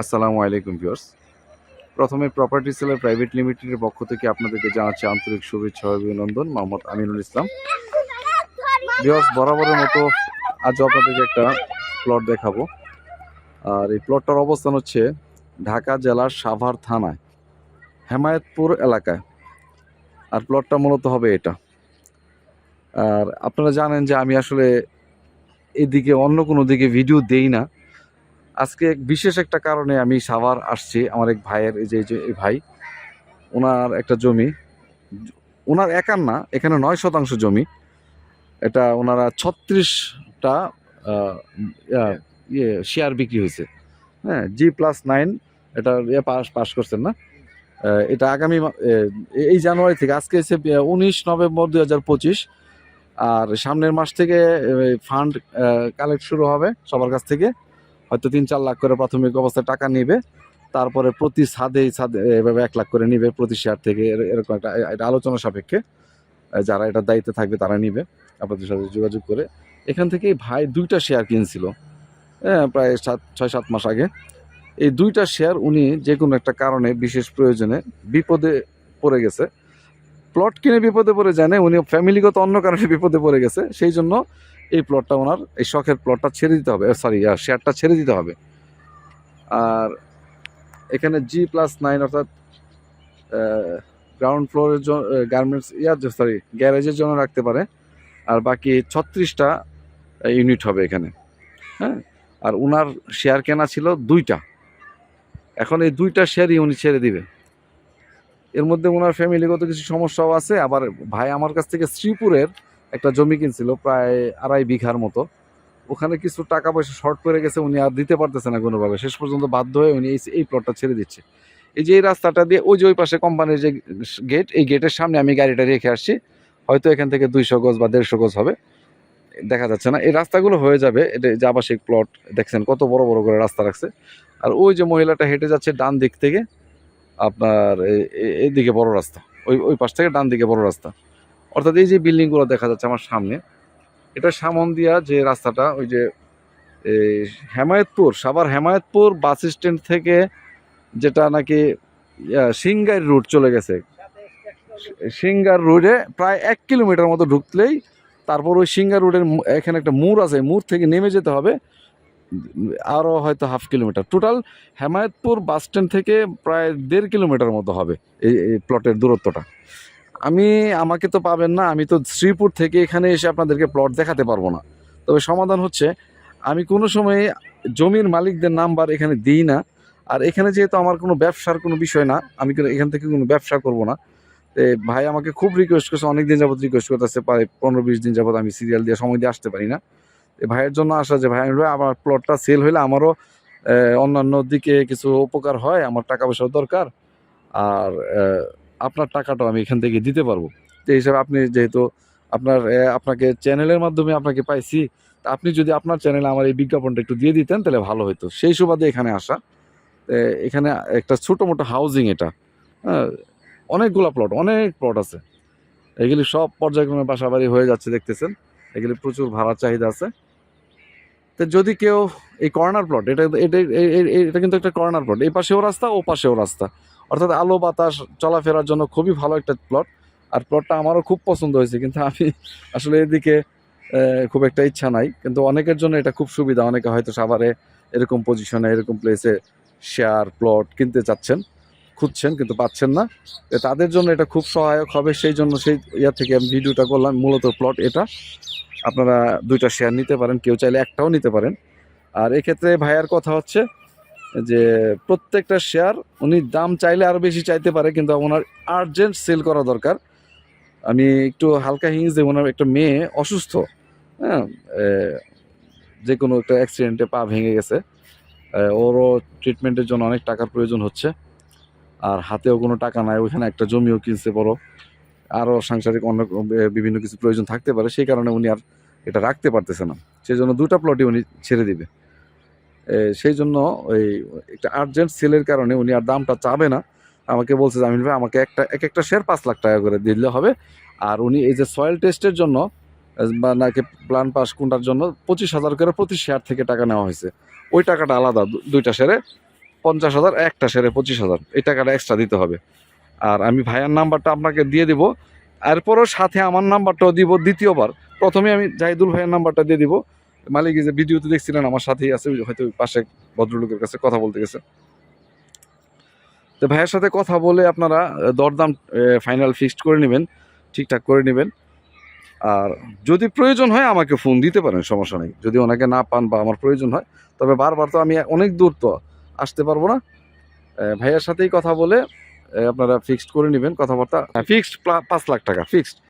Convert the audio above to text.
আসসালামু আলাইকুম ভিউয়ার্স। প্রথমে প্রপার্টি সেলার প্রাইভেট লিমিটেডের পক্ষ থেকে আপনাদেরকে জানাচ্ছি আন্তরিক শুভেচ্ছা অভিনন্দন, মোহাম্মদ আমিনুল ইসলাম। ভিউয়ার্স, বরাবরের মতো আজ আপনাদেরকে একটা প্লট দেখাবো। আর এই প্লটটার অবস্থান হচ্ছে ঢাকা জেলার সাভার থানায়, হেমায়তপুর এলাকায়। আর প্লটটা মূলত হবে এটা। আর আপনারা জানেন যে আমি আসলে এদিকে অন্য কোনো দিকে ভিডিও দেই না। আজকে বিশেষ একটা কারণে আমি সাভার আসছি, আমার এক ভাইয়ের, এই যে, এই ভাই, ওনার একটা জমি, ওনার একার না, এখানে নয় শতাংশ জমি, এটা ওনারা ছত্রিশটা ইয়ে শেয়ার বিক্রি হয়েছে। হ্যাঁ জি প্লাস নাইন এটা ইয়ে পাস পাস করছেন না। এটা আগামী এই জানুয়ারি থেকে, আজকে এসে উনিশ নভেম্বর দুই হাজার পঁচিশ, আর সামনের মাস থেকে ফান্ড কালেক্ট শুরু হবে সবার কাছ থেকে। হয়তো তিন চার লাখ করে প্রাথমিক অবস্থায় টাকা নিবে, তারপরে প্রতি ছাদে ছাদে এভাবে এক লাখ করে নিবে প্রতি শেয়ার থেকে, এর- এরকম একটা এটা আলোচনা সাপেক্ষে যারা এটা দায়িত্বে থাকবে তারা নিবে, আপনাদের সাথে যোগাযোগ করে। এখান থেকে ভাই দুইটা শেয়ার কিনছিল হ্যাঁ প্রায় সাত, ছয়, সাত মাস আগে। এই দুইটা শেয়ার উনি যে কোনো একটা কারণে, বিশেষ প্রয়োজনে বিপদে পড়ে গেছে। প্লট কিনে বিপদে পড়ে জানে, উনি ফ্যামিলিগত অন্য কারণে বিপদে পড়ে গেছে, সেই জন্য এই প্লটটা ওনার, এই শখের প্লটটা ছেড়ে দিতে হবে সরি শেয়ারটা ছেড়ে দিতে হবে। আর এখানে জি প্লাস নাইন অর্থাৎ গ্রাউন্ড ফ্লোরের জন্য গার্মেন্টস ইয়ার সরি গ্যারেজের জন্য রাখতে পারে। আর বাকি ছত্রিশটা ইউনিট হবে এখানে। হ্যাঁ? আর উনার শেয়ার কেনা ছিল দুইটা। এখন এই দুইটা শেয়ারই উনি ছেড়ে দিবে। এর মধ্যে ওনার ফ্যামিলিগত কিছু সমস্যাও আছে। আবার ভাই আমার কাছ থেকে শ্রীপুরের একটা জমি কিনছিল, প্রায় আড়াই বিঘার মতো। ওখানে কিছু টাকা পয়সা শর্ট করে গেছে, উনি আর দিতে পারতেছে না কোনোভাবে। শেষ পর্যন্ত বাধ্য হয়ে উনি এই প্লটটা ছেড়ে দিচ্ছে। এই যে এই রাস্তাটা দিয়ে ওই যে ওই পাশে কোম্পানির যে গেট এই গেটের সামনে আমি গাড়িটা রেখে আসছি। হয়তো এখান থেকে দুইশো গজ বা দেড়শো গজ হবে। দেখা যাচ্ছে না। এই রাস্তাগুলো হয়ে যাবে, এটা যে আবাসিক প্লট দেখছেন কত বড় বড় করে রাস্তা রাখছে। আর ওই যে মহিলাটা হেঁটে যাচ্ছে ডান দিক থেকে, আপনার এ- এ- এইদিকে বড় রাস্তা। ওই ওই পাশ থেকে ডান দিকে বড় রাস্তা। অর্থাৎ এই যে বিল্ডিংগুলো দেখা যাচ্ছে আমার সামনে, এটা সামন দিয়া যে রাস্তাটা, ওই যে হেমায়তপুর, সাভার হেমায়তপুর বাস স্ট্যান্ড থেকে যেটা নাকি সিঙ্গার রুট চলে গেছে। সিঙ্গার রোডে প্রায় এক কিলোমিটার মতো ঢুকলেই তারপর ওই সিঙ্গার রোডের এখানে একটা মুর আছে মুর থেকে নেমে যেতে হবে আরও হয়তো half kilometre. Total Hemayetpur bus stand থেকে প্রায় দেড় কিলোমিটার মতো হবে এই প্লটের দূরত্বটা। আমি, আমাকে তো পাবেন না, আমি তো শ্রীপুর থেকে এখানে এসে আপনাদেরকে প্লট দেখাতে পারব না। তবে সমাধান হচ্ছে, আমি কোনো সময় জমির মালিকদের নাম্বার এখানে দিই না, আর এখানে যেহেতু আমার কোনো ব্যবসার কোনো বিষয় না, আমি এখান থেকে কোনো ব্যবসা করব না। ভাই আমাকে খুব রিকোয়েস্ট করছে অনেক দিন যাবত রিকোয়েস্ট করতেছে, প্রায় পনেরো বিশ দিন যাবত আমি সিরিয়াল দিয়ে সময় দিয়ে আসতে পারি না। ভাইয়ের জন্য আসা যে, ভাই আমি আমার প্লটটা সেল হলে আমারও অন্যান্য দিকে কিছু উপকার হয়, আমার টাকা পয়সাও দরকার, আর আপনার টাকাটাও আমি এখান থেকে দিতে পারব। তো এই হিসাবে আপনি যেহেতু আপনার আপনাকে চ্যানেলের মাধ্যমে আপনাকে পাইছি, তা আপনি যদি আপনার চ্যানেলে আমার এই বিজ্ঞাপনটা একটু দিয়ে দিতেন, তাহলে ভালো হতো সেই সুবাদে এখানে আসা। এখানে একটা ছোটো মোটো হাউজিং এটা। হ্যাঁ অনেকগুলো প্লট অনেক প্লট আছে। এগুলি সব পর্যায়ক্রমে বাসা বাড়ি হয়ে যাচ্ছে, দেখতেছেন? এগুলি প্রচুর ভাড়া চাহিদা আছে। তো যদি কেউ এই কর্নার প্লট এটা এটা এটা কিন্তু একটা কর্নার প্লট এই পাশেও রাস্তা, ও পাশেও রাস্তা। অর্থাৎ আলো বাতাস চলাফেরার জন্য খুবই ভালো একটা প্লট আর প্লটটা আমারও খুব পছন্দ হয়েছে, কিন্তু আমি আসলে এদিকে খুব একটা ইচ্ছা নাই। কিন্তু অনেকের জন্য এটা খুব সুবিধা। অনেকে হয়তো সাভারে এরকম পজিশনে এরকম প্লেসে শেয়ার প্লট কিনতে চাচ্ছেন, খুঁজছেন, কিন্তু পাচ্ছেন না। তাদের জন্য এটা খুব সহায়ক হবে। সেই জন্য সেই ইয়া থেকে আমি ভিডিওটা করলাম, মূলত প্লট এটা। আপনারা দুইটা শেয়ার নিতে পারেন, কেউ চাইলে একটাও নিতে পারেন। আর এক্ষেত্রে ভাইয়ার কথা হচ্ছে যে প্রত্যেকটা শেয়ার উনি দাম চাইলে আরও বেশি চাইতে পারে, কিন্তু ওনার আর্জেন্ট সেল করা দরকার। আমি একটু হালকা হিংস যে ওনার একটা মেয়ে অসুস্থ হ্যাঁ যে কোনো একটা অ্যাক্সিডেন্টে পা ভেঙে গেছে ওরও ট্রিটমেন্টের জন্য অনেক টাকার প্রয়োজন হচ্ছে, আর হাতেও কোনো টাকা নাই, ওইখানে একটা জমিও কিনছে বড়, আরও সাংসারিক অন্য বিভিন্ন কিছু প্রয়োজন থাকতে পারে, সেই কারণে উনি আর এটা রাখতে পারতেছে না। সেই জন্য দুটা প্লটই উনি ছেড়ে দিবে। সেই জন্য ওই একটা আর্জেন্ট সেলের কারণে উনি আর দামটা চাবে না। আমাকে বলছে জামিন ভাই, আমাকে একটা, এক একটা শেয়ার পাঁচ লাখ টাকা করে দিলে হবে। আর উনি এই যে সয়েল টেস্টের জন্য বা নাকি প্ল্যান পাস কোনটার জন্য, পঁচিশ হাজার করে প্রতি শেয়ার থেকে টাকা নেওয়া হয়েছে। ওই টাকাটা আলাদা দুইটা শেয়ারে পঞ্চাশ হাজার, একটা শেয়ারে পঁচিশ হাজার। এই টাকাটা এক্সট্রা দিতে হবে। আর আমি ভাইয়ার নাম্বারটা আপনাকে দিয়ে দিব। এরপরও সাথে আমার নাম্বারটাও দিব দ্বিতীয়বার। প্রথমে আমি জাহিদুল ভাইয়ের নাম্বারটা দিয়ে দিব। মালিক যে ভিডিওতে দেখছিলেন, আমার সাথেই আছে হয়তো পাশে ভদ্রলোকের কাছে কথা বলতে গেছে। তো ভাইয়ের সাথে কথা বলে আপনারা দরদাম ফাইনাল ফিক্সড করে নেবেন, ঠিকঠাক করে নেবেন। আর যদি প্রয়োজন হয় আমাকে ফোন দিতে পারেন, সমস্যা নেই। যদি ওনাকে না পান বা আমার প্রয়োজন হয়, তবে বারবার তো আমি অনেক দূর তো আসতে পারব না। ভাইয়ার সাথেই কথা বলে আপনারা ফিক্সড করে নেবেন কথাবার্তা। ফিক্সড পাঁচ লাখ টাকা ফিক্সড